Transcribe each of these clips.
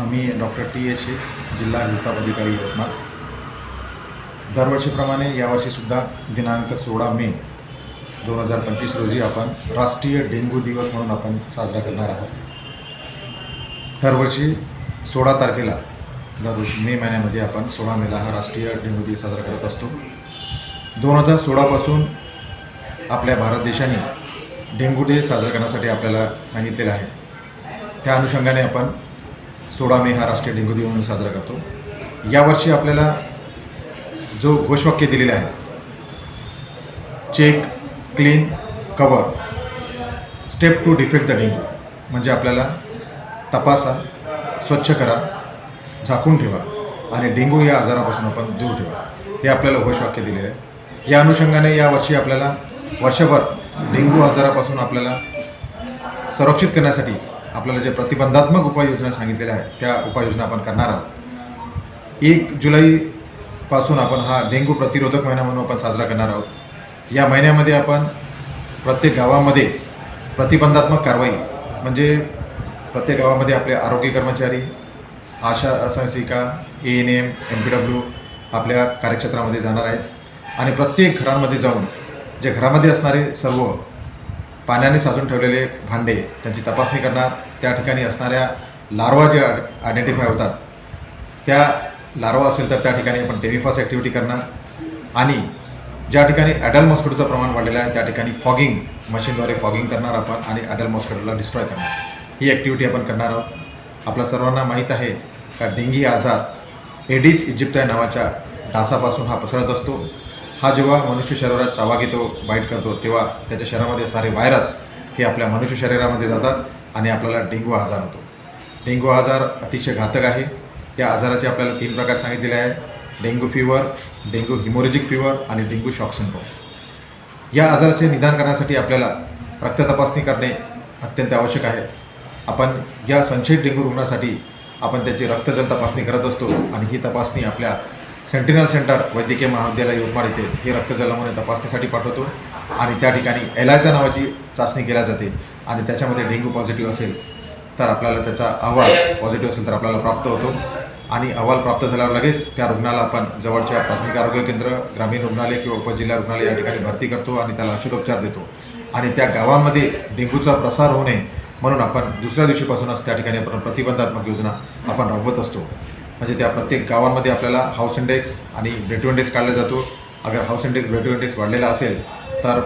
Me doctor T S A जिल्हा हिताप अधिकारी यवतमाळ. दरवर्षीप्रमाणे यावर्षीसुद्धा दिनांक सोळा मे दोन हजार पंचवीस रोजी आपण राष्ट्रीय डेंग्यू दिवस म्हणून आपण साजरा करणार आहोत. दरवर्षी सोळा तारखेला दरवर्षी मे महिन्यामध्ये आपण सोळा मेला हा राष्ट्रीय डेंग्यू दिवस साजरा करत असतो. दोन हजार सोळापासून आपल्या भारत देशाने डेंग्यू डे साजरा करण्यासाठी आपल्याला सांगितलेलं आहे. त्या अनुषंगाने आपण सोळा मे हा राष्ट्रीय डेंग्यू दिन म्हणून साजरा करतो. यावर्षी आपल्याला जो घोषवाक्य दिलेलं आहे check clean cover step to defeat the dengue म्हणजे आपल्याला तपासा स्वच्छ करा झाकून ठेवा आणि डेंग्यू या आजारापासून आपण दूर ठेवा. हे आपल्याला घोषवाक्य दिलेलं आहे. या अनुषंगाने यावर्षी आपल्याला वर्षभर डेंग्यू आजारापासून आपल्याला संरक्षित करण्यासाठी आपल्याला जे प्रतिबंधात्मक उपाययोजना सांगितलेल्या आहेत त्या उपाययोजना आपण करणार आहोत. एक जुलैपासून आपण हा डेंग्यू प्रतिरोधक महिना म्हणून आपण साजरा करणार आहोत. या महिन्यामध्ये आपण प्रत्येक गावामध्ये प्रतिबंधात्मक कारवाई म्हणजे प्रत्येक गावामध्ये आपले आरोग्य कर्मचारी आशा संसिका A N M M P W आपल्या कार्यक्षेत्रामध्ये जाणार आहेत. आणि प्रत्येक घरांमध्ये जाऊन जे घरामध्ये असणारे सर्व पाण्याने साचून ठेवलेले भांडे त्यांची तपासणी करणार त्या ठिकाणी असणाऱ्या लार्वा जे आयडेंटिफाय होतात त्या लार्वा असेल तर त्या ठिकाणी आपण टेरिफास ॲक्टिव्हिटी करणार. आणि ज्या ठिकाणी ॲडल मॉस्किटोचं प्रमाण वाढलेलं आहे त्या ठिकाणी फॉगिंग मशीनद्वारे फॉगिंग करणार आपण आणि ॲडल मॉस्किटोला डिस्ट्रॉय करणार. ही ॲक्टिव्हिटी आपण करणार आहोत. आपल्या सर्वांना माहीत आहे का डेंगी आजार एडिस इजिप्त नावाच्या डासापासून हा पसरत असतो. हा जेव्हा मनुष्य शरीरात चावा घेतो बाईट करतो तेव्हा त्याच्या शरीरामध्ये असणारे व्हायरस हे आपल्या मनुष्य शरीरामध्ये जातात आणि आपल्याला डेंग्यू आजार होतो. डेंग्यू आजार अतिशय घातक आहे. या आजाराचे आपल्याला तीन प्रकार सांगितलेले आहे dengue fever dengue haemorrhagic fever आणि डेंग्यू शॉक सिंड्रोम या आजाराचे निदान करण्यासाठी आपल्याला रक्त तपासणी करणे अत्यंत आवश्यक आहे. आपण या संशयित डेंग्यू रुग्णासाठी आपण त्याची रक्तजल तपासणी करत असतो आणि ही तपासणी आपल्या सेंटिनल सेंटर वैद्यकीय महाविद्यालय यवतमाळ येथे हे रक्तजलामुळे तपासणीसाठी पाठवतो आणि त्या ठिकाणी एलायचा नावाची चाचणी केल्या जाते आणि त्याच्यामध्ये डेंग्यू पॉझिटिव्ह असेल तर आपल्याला त्याचा अहवाल पॉझिटिव्ह असेल तर आपल्याला प्राप्त होतो. आणि अहवाल प्राप्त झाल्यावर लगेच त्या रुग्णाला आपण जवळच्या प्राथमिक आरोग्य केंद्र ग्रामीण रुग्णालय किंवा उपजिल्हा रुग्णालय या ठिकाणी भरती करतो आणि त्याला औषधोपचार देतो. आणि त्या गावामध्ये डेंग्यूचा प्रसार होऊ नये म्हणून आपण दुसऱ्या दिवशीपासूनच त्या ठिकाणी आपण प्रतिबंधात्मक योजना आपण राबवत असतो. म्हणजे त्या प्रत्येक गावांमध्ये आपल्याला हाऊस इंडेक्स आणि ब्रेटू इंडेक्स काढला जातो. अगर हाऊस इंडेक्स ब्रेटू इंडेक्स वाढलेला असेल तर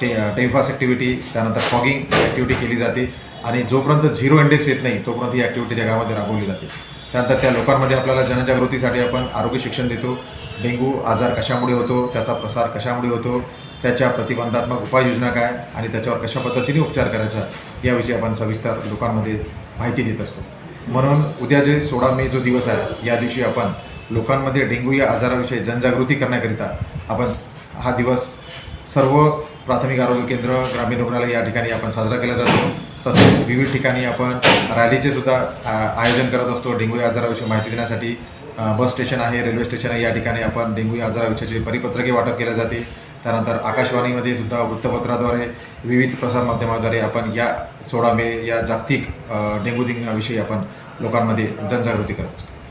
टे टेफास ॲक्टिव्हिटी त्यानंतर फॉगिंग ॲक्टिव्हिटी केली जाते. आणि जोपर्यंत झिरो इंडेक्स येत नाही तोपर्यंत ही ॲक्टिव्हिटी त्या गावामध्ये राबवली जाते. त्यानंतर त्या लोकांमध्ये आपल्याला जनजागृतीसाठी आपण आरोग्य शिक्षण देतो. डेंग्यू आजार कशामुळे होतो त्याचा प्रसार कशामुळे होतो त्याच्या प्रतिबंधात्मक उपाययोजना काय आणि त्याच्यावर कशा पद्धतीने उपचार करायचा याविषयी आपण सविस्तर लोकांमध्ये माहिती देत असतो. म्हणून उद्या जे सोळा मे जो दिवस आहे या दिवशी आपण लोकांमध्ये डेंग्यू या आजाराविषयी जनजागृती करण्याकरिता आपण हा दिवस सर्व प्राथमिक आरोग्य केंद्र ग्रामीण रुग्णालय या ठिकाणी आपण साजरा केला जातो. तसेच विविध ठिकाणी आपण रॅलीचे सुद्धा आ, आयोजन करत असतो. डेंग्यू या आजाराविषयी माहिती देण्यासाठी बस स्टेशन आहे रेल्वे स्टेशन आहे या ठिकाणी आपण डेंग्यू या आजाराविषयीचे परिपत्रके वाटप केले जाते त्यानंतर आकाशवाणीमध्ये सुद्धा वृत्तपत्राद्वारे विविध प्रसारमाध्यमाद्वारे आपण या सोळा मे या जागतिक डेंगू डेंग्यू आपण लोकांमध्ये जनजागृती करत असतो.